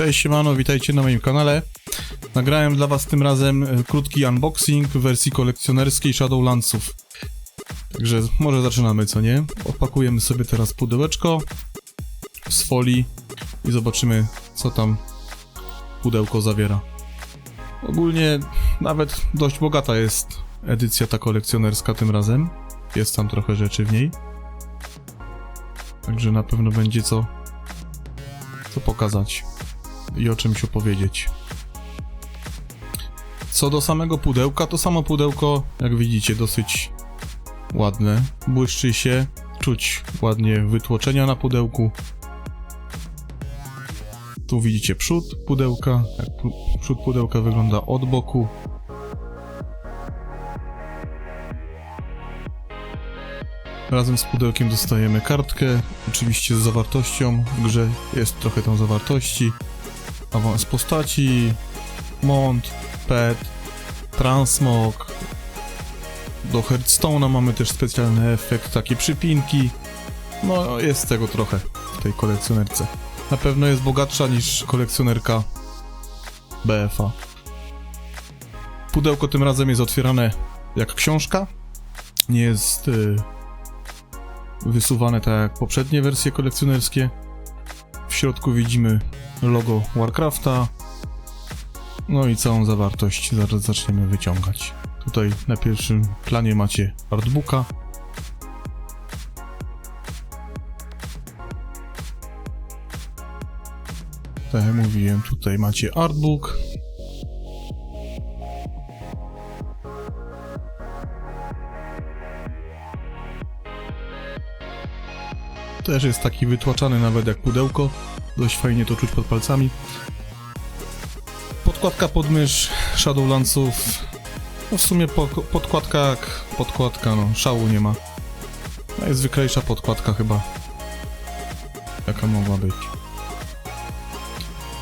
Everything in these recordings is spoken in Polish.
Cześć, siemano, witajcie na moim kanale. Nagrałem dla was tym razem e, krótki unboxing w wersji kolekcjonerskiej Shadowlandsów. Także może zaczynamy, co nie? Opakujemy sobie teraz pudełeczko z folii i zobaczymy, co tam pudełko zawiera. Ogólnie nawet dość bogata jest edycja ta kolekcjonerska tym razem. Jest tam trochę rzeczy w niej. Także na pewno będzie co, co pokazać i o czymś opowiedzieć. Co do samego pudełka, to samo pudełko, jak widzicie, dosyć ładne. Błyszczy się, czuć ładnie wytłoczenia na pudełku. Tu widzicie przód pudełka, jak przód pudełka wygląda od boku. Razem z pudełkiem dostajemy kartkę, oczywiście z zawartością. W grze jest trochę tam zawartości. Awans postaci, mont, pet, transmog. Do Hearthstone'a mamy też specjalny efekt, takie przypinki. No, jest tego trochę w tej kolekcjonerce. Na pewno jest bogatsza niż kolekcjonerka BFA. Pudełko tym razem jest otwierane jak książka. Nie jest y, wysuwane tak jak poprzednie wersje kolekcjonerskie. W środku widzimy logo Warcrafta. No i całą zawartość zaraz zaczniemy wyciągać. Tutaj na pierwszym planie macie artbooka. Tak jak mówiłem, tutaj macie artbook. Też jest taki wytłaczany nawet jak pudełko. Dość fajnie to czuć pod palcami. Podkładka pod mysz Shadowlandsów. No w sumie po, podkładka jak podkładka, no szału nie ma. Najzwyklejsza podkładka chyba. Jaka mogła być.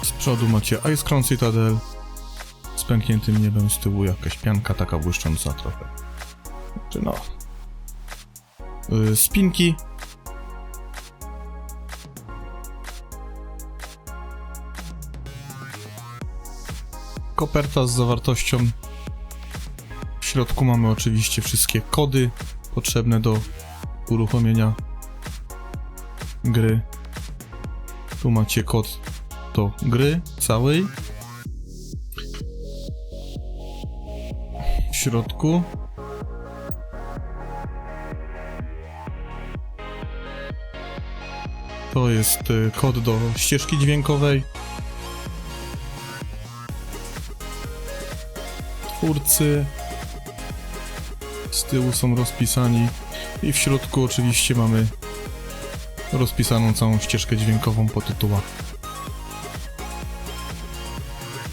Z przodu macie Ice Crown Citadel. Z pękniętym niebem, z tyłu jakaś pianka taka błyszcząca trochę. Czy no. Yy, spinki koperta z zawartością. W środku mamy oczywiście wszystkie kody potrzebne do uruchomienia gry. Tu macie kod do gry całej. W środku to jest y, kod do ścieżki dźwiękowej. Twórcy. Z tyłu są rozpisani i w środku oczywiście mamy rozpisaną całą ścieżkę dźwiękową po tytułach.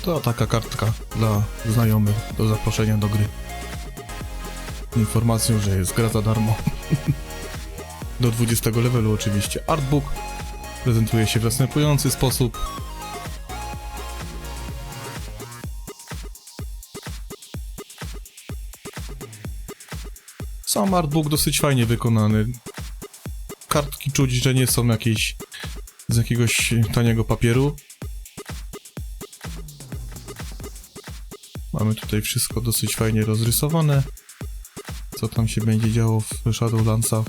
To taka kartka dla znajomych do zaproszenia do gry. Informacją, że jest gra za darmo. do 20 levelu oczywiście. Artbook prezentuje się w następujący sposób. Sam artbook dosyć fajnie wykonany. Kartki czuć, że nie są jakieś z jakiegoś taniego papieru. Mamy tutaj wszystko dosyć fajnie rozrysowane. Co tam się będzie działo w Shadowlandsach.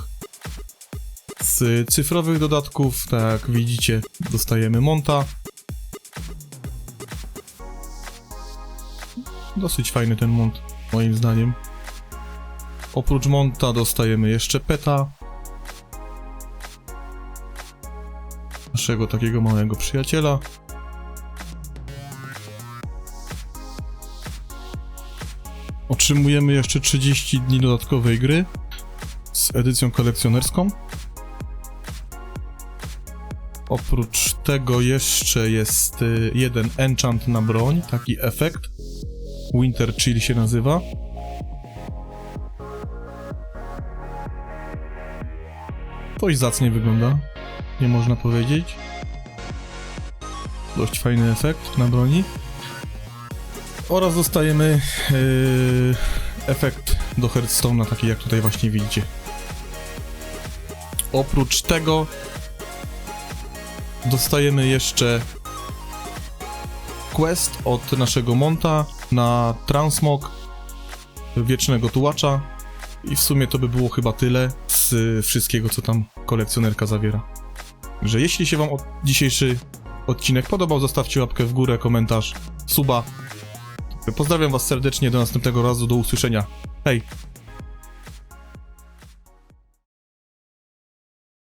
Z cyfrowych dodatków, tak jak widzicie, dostajemy monta. Dosyć fajny ten mont, moim zdaniem. Oprócz monta dostajemy jeszcze peta. Naszego takiego małego przyjaciela. Otrzymujemy jeszcze 30 dni dodatkowej gry z edycją kolekcjonerską. Oprócz tego jeszcze jest y, jeden enchant na broń, taki efekt. Winter Chill się nazywa. Dość zacnie wygląda, nie można powiedzieć. Dość fajny efekt na broni. Oraz dostajemy yy, efekt do Hearthstone'a, taki jak tutaj właśnie widzicie. Oprócz tego dostajemy jeszcze quest od naszego monta na transmog wiecznego tułacza i w sumie to by było chyba tyle z wszystkiego, co tam kolekcjonerka zawiera. Że jeśli się wam od dzisiejszy odcinek podobał, zostawcie łapkę w górę, komentarz, suba. Pozdrawiam was serdecznie, do następnego razu, do usłyszenia. Hej!